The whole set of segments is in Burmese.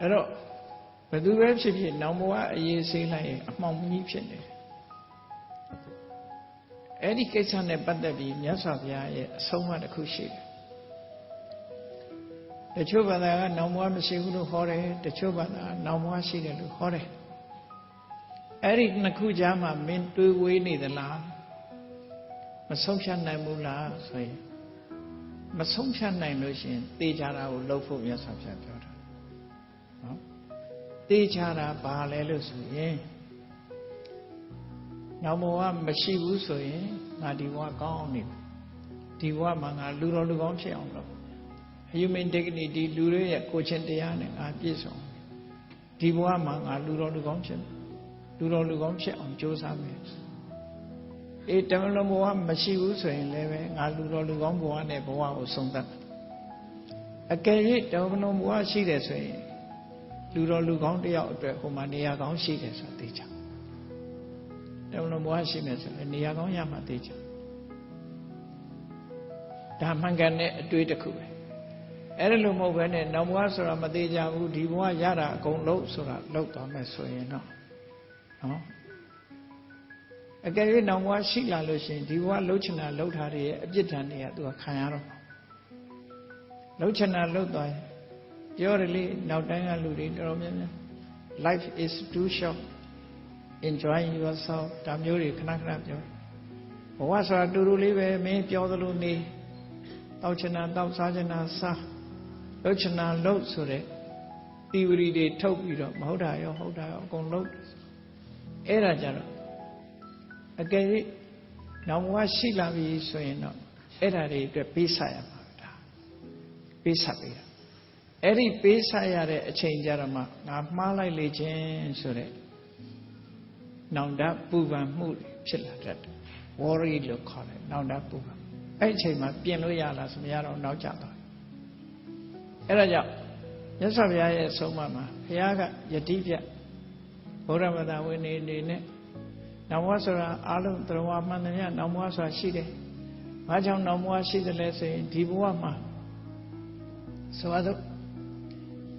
အဲ့တော့ဘယ်သူပဲဖြစ်ဖြစ်နောင်ဘဝအရေးဆေးလိုက်ရင်အမှောင်ကြီးဖြစ်နေတယ်အဲ့ဒီကိစ္စနဲ့ပတ်သက်ပြီးမြတ်စွာဘုရားရဲ့အဆုံးအမတစ်ခုရှိတယ်တချို့ဘာသာကနောင်ဘဝမရှိဘူးလို့ဟောတယ်တချို့ဘာသာကနောင်ဘဝရှိတယ်လို့ဟောတယ်အဲ့ဒီနှစ်ခုကြားမှာမင်းတွေးဝေးနေသလားမဆုံးဖြတ်နိုင်ဘူးလားဆိုရင်မဆုံးဖြတ်နိုင်လို့ရှိရင်တေချာတာကိုလှုပ်ဖို့မြတ်စွာဘုရားပြောတာနော် တေချာတာဘာလဲလို့ဆိုရင်နောက်ဘဝမရှိဘူးဆိုရင်ငါဒီဘဝကောင်းအောင်နေမယ်ဒီဘဝမှာငါလူတော်လူကောင်းဖြစ်အောင်လုပ် human dignity လူတွေရဲ့ကိုယ်ချင်းတရားနဲ့ငါပြည့်စုံဒီဘဝမှာငါလူတော်လူကောင်းဖြစ်မယ်လူတော်လူကောင်းဖြစ်အောင်ကြိုးစားမယ်အေးတမလုံးဘဝမရှိဘူးဆိုရင်လည်းပဲငါလူတော်လူကောင်းဘဝနဲ့ဘဝကိုဆုံးသတ်မယ်အကယ်၍တမလုံးဘဝရှိတယ်ဆိုရင် လူတော်လူကောင်းတယောက်အတွက်ဟိုမှာနေရာကောင်းရှိတယ်ဆိုတာသိချတမလုံးဘဝရှိမယ်ဆိုရင်နေရာကောင်းရမှာသိချဒါမှန်ကန်တဲ့အတွေ့တစ်ခုပဲအဲ့ဒါလိုမဟုတ်ဘဲနဲ့နောက်ဘဝဆိုတာမသေးကြဘူးဒီဘဝရတာအကုန်လုံးဆိုတာလောက်သွားမယ်ဆိုရင်တော့နော်အကယ်၍နောက်ဘဝရှိလာလို့ရှိရင်ဒီဘဝလှုပ်ချင်တာလှုပ်ထားတဲ့ရဲ့အပြစ်ဒဏ်တွေကသူကခံရတော့မှာလှုပ်ချင်တာလှုပ်သွားရင် ပြောတယ်လေနောက်တိုင်းကလူတွေတော်တော်များများ life is too short enjoy yourself ဒါမျိုးတွေခဏခဏပြောဘဝဆိုတာတူတူလေးပဲမင်းပြောသလိုနေတောက်ချင်တာတောက်စားချင်တာစားလှုပ်ချင်တာလှုပ်ဆိုတဲ့သီဝရီတွေထုတ်ပြီးတော့မဟုတ်တာရောဟုတ်တာရောအကုန်လှုပ်အဲ့ဒါကြတော့အကယ်၍နောက်ဘဝရှိလာပြီဆိုရင်တော့အဲ့ဒါတွေအတွက်ပေးဆက်ရမှာဒါပေးဆက်ပေးတာ အဲ့ဒီပေးဆက်ရတဲ့အချိန်ကြတော့မှငါမှားလိုက်လေခြင်းဆိုတဲ့နောင်တပူပန်မှုဖြစ်လာတတ်တယ် worry လို့ခေါ်တယ်နောင်တပူပန်အဲ့ဒီအချိန်မှာပြင်လို့ရလားဆိုမရတော့နောက်ကျသွားအဲ့ဒါကြောင့်မြတ်စွာဘုရားရဲ့အဆုံးအမမှာဘုရားကယတိပြတ်ဗုဒ္ဓဘာသာဝင်နေနေနဲ့နောက်ဘဝဆိုတာအလုံးသရဝမှန်တယ်ညနောက်ဘဝဆိုတာရှိတယ်။ဘာကြောင့်နောက်ဘဝရှိတယ်လဲဆိုရင်ဒီဘဝမှာဆိုတော့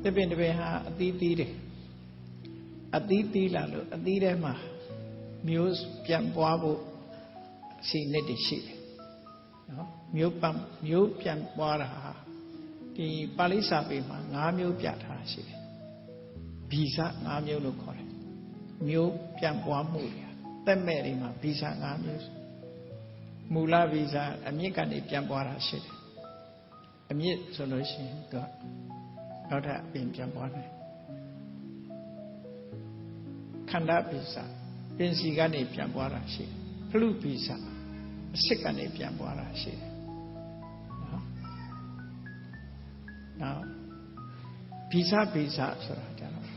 တပင်တပင်ဟာအသီးသီးတယ်။အသီးသီးလာလို့အသီးထဲမှာမျိုးပြန်ပွားဖို့အစီနဲ့တည်းရှိတယ်။နော်မျိုးပမျိုးပြန်ပွားတာဟာဒီပါဠိစာပေမှာ၅မျိုးပြထားတာရှိတယ်။ဗီဇ၅မျိုးလို့ခေါ်တယ်။မျိုးပြန်ပွားမှုတွေတက်မဲ့တွေမှာဗီဇ၅မျိုးမူလဗီဇအမြင့်ကနေပြန်ပွားတာရှိတယ်။အမြင့်ဆိုလို့ရှိရင်သူက နောက်ထပ်အပြင်ပြန်ပွားတယ်။ခန္ဓာဗီဇပင်စီကနေပြန်ပွားတာရှိတယ်။ဖလူဗီဇအစစ်ကနေပြန်ပွားတာရှိတယ်နောက်ဗီဇဗီဇဆိုတာကြတော့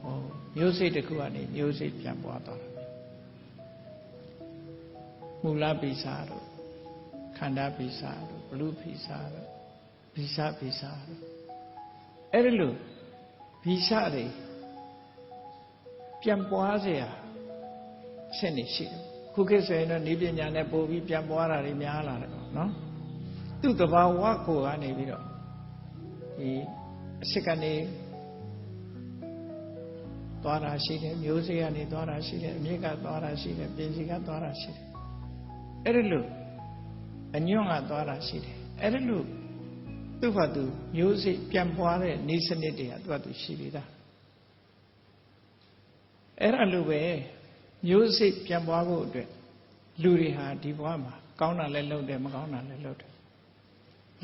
ဟိုမျိုးစိတ်တစ်ခုကနေမျိုးစိတ်ပြန်ပွားသွားတာမူလဗီဇတို့ခန္ဓာဗီဇတို့ဘလူဗီဇတို့ဗီဇဗီဇတို့ အဲ့ဒီလိုဗီဇတွေပြန်ပွားเสียဆက်နေရှိတယ်ခုခေတ်ဆိုရင်တော့ဤပညာနဲ့ပို့ပြီးပြန်ပွားတာတွေများလာတယ်နော်သူ့တဘာဝကိုကနေပြီးတော့ဒီအစစ်ကနေသွားတာရှိတယ်မျိုးစေ့ကနေသွားတာရှိတယ်အမြင့်ကသွားတာရှိတယ်ပြင်စီကသွားတာရှိတယ်အဲ့ဒီလိုအညွန့်ကသွားတာရှိတယ်အဲ့ဒီလို သူ့ဘာသူမျိုးစေ့ပြန်ပွားတဲ့နေစနစ်တွေကသူ့ဘာသူရှိပြီးသားအဲ့ဒါလိုပဲမျိုးစေ့ပြန်ပွားဖို့အတွက်လူတွေဟာဒီဘဝမှာကောင်းတာလည်းလုပ်တယ်မကောင်းတာလည်းလုပ်တယ်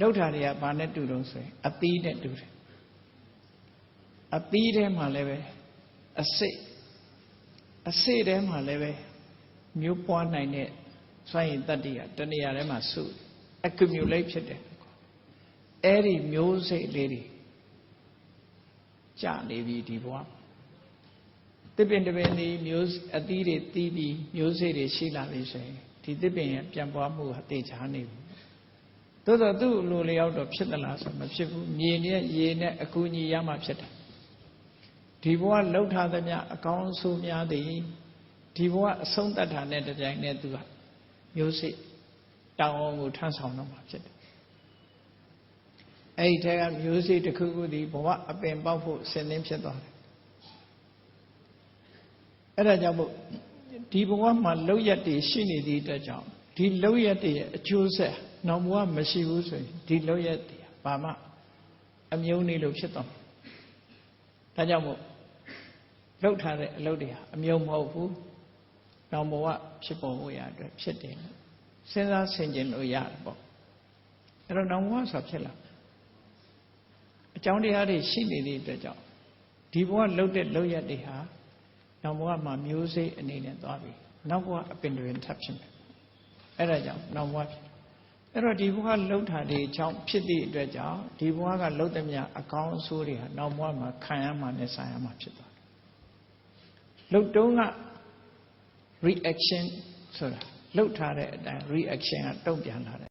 လှုပ်တာတွေကဘာနဲ့တူတုံးဆိုရင်အသီးနဲ့တူတယ်အသီးထဲမှာလည်းပဲအစိတ်အစိတ်ထဲမှာလည်းပဲမျိုးပွားနိုင်တဲ့စွန့်ရင်တတ္တိကတဏှာထဲမှာစု accumulate ဖြစ်တယ် အဲ့ဒီမျိုးစိတ်လေးတွေကြာနေပြီဒီဘဝသစ်ပင်တစ်ပင်ဒီမျိုးအသီးတွေတီးပြီးမျိုးစိတ်တွေရှိလာပြီဆိုရင်ဒီသစ်ပင်ရဲ့ပြန်ပွားမှုဟာတေချာနေပြီသို့တော့သူ့လိုလျောက်တော့ဖြစ်သလားဆိုမဖြစ်ဘူးမြေနဲ့ရေနဲ့အကူအညီရမှဖြစ်တယ်ဒီဘဝလှုပ်ထားသမျှအကောင်းဆိုးများသည်ဒီဘဝအဆုံးတတ်တာနဲ့တကြိုင်နဲ့သူကမျိုးစိတောင်းအောင်ကိုထမ်းဆောင်တော့မှာဖြစ်တယ် အဲ့ဒီထဲကမျိုးစေ့တစ်ခုခုဒီဘဝအပင်ပေါက်ဖို့ဆင်းသင်းဖြစ်သွားတယ်အဲ့ဒါကြောင့်မို့ဒီဘဝမှာလောက်ရက်တွေရှိနေသည့်အတွက်ကြောင့်ဒီလောက်ရက်တွေရဲ့အကျိုးဆက်နောက်ဘဝမရှိဘူးဆိုရင်ဒီလောက်ရက်တွေဘာမှအမြုံနေလို့ဖြစ်သွားတယ်ဒါကြောင့်မို့လှုပ်ထားတဲ့အလုပ်တွေဟာအမြုံမဟုတ်ဘူးနောက်ဘဝဖြစ်ပေါ်ဖို့ရအတွက်ဖြစ်တယ်စဉ်းစားဆင်ခြင်လို့ရတယ်ပေါ့အဲ့တော့နောက်ဘဝဆိုဖြစ်လာ အကြောင်းတရားတွေရှိနေတဲ့အတွက်ကြောင့်ဒီဘဝလှုပ်တဲ့လှုပ်ရက်တွေဟာနောက်ဘဝမှာမျိုးစိတ်အနေနဲ့သွားပြီနောက်ဘဝအပင်တွင်ထပ်ဖြစ်မယ်အဲ့ဒါကြောင့်နောက်ဘဝဖြစ်အဲ့တော့ဒီဘဝလှုပ်တာတွေအကြောင်းဖြစ်သည့်အတွက်ကြောင့်ဒီဘဝကလှုပ်တဲ့မြအကောင်းအဆိုးတွေဟာနောက်ဘဝမှာခံရမှာနဲ့ဆိုင်ရမှာဖြစ်သွားတယ်လှုပ်တုံးက reaction ဆိုတာလှုပ်ထားတဲ့အတိုင်း reaction ကတုံ့ပြန်လာတယ်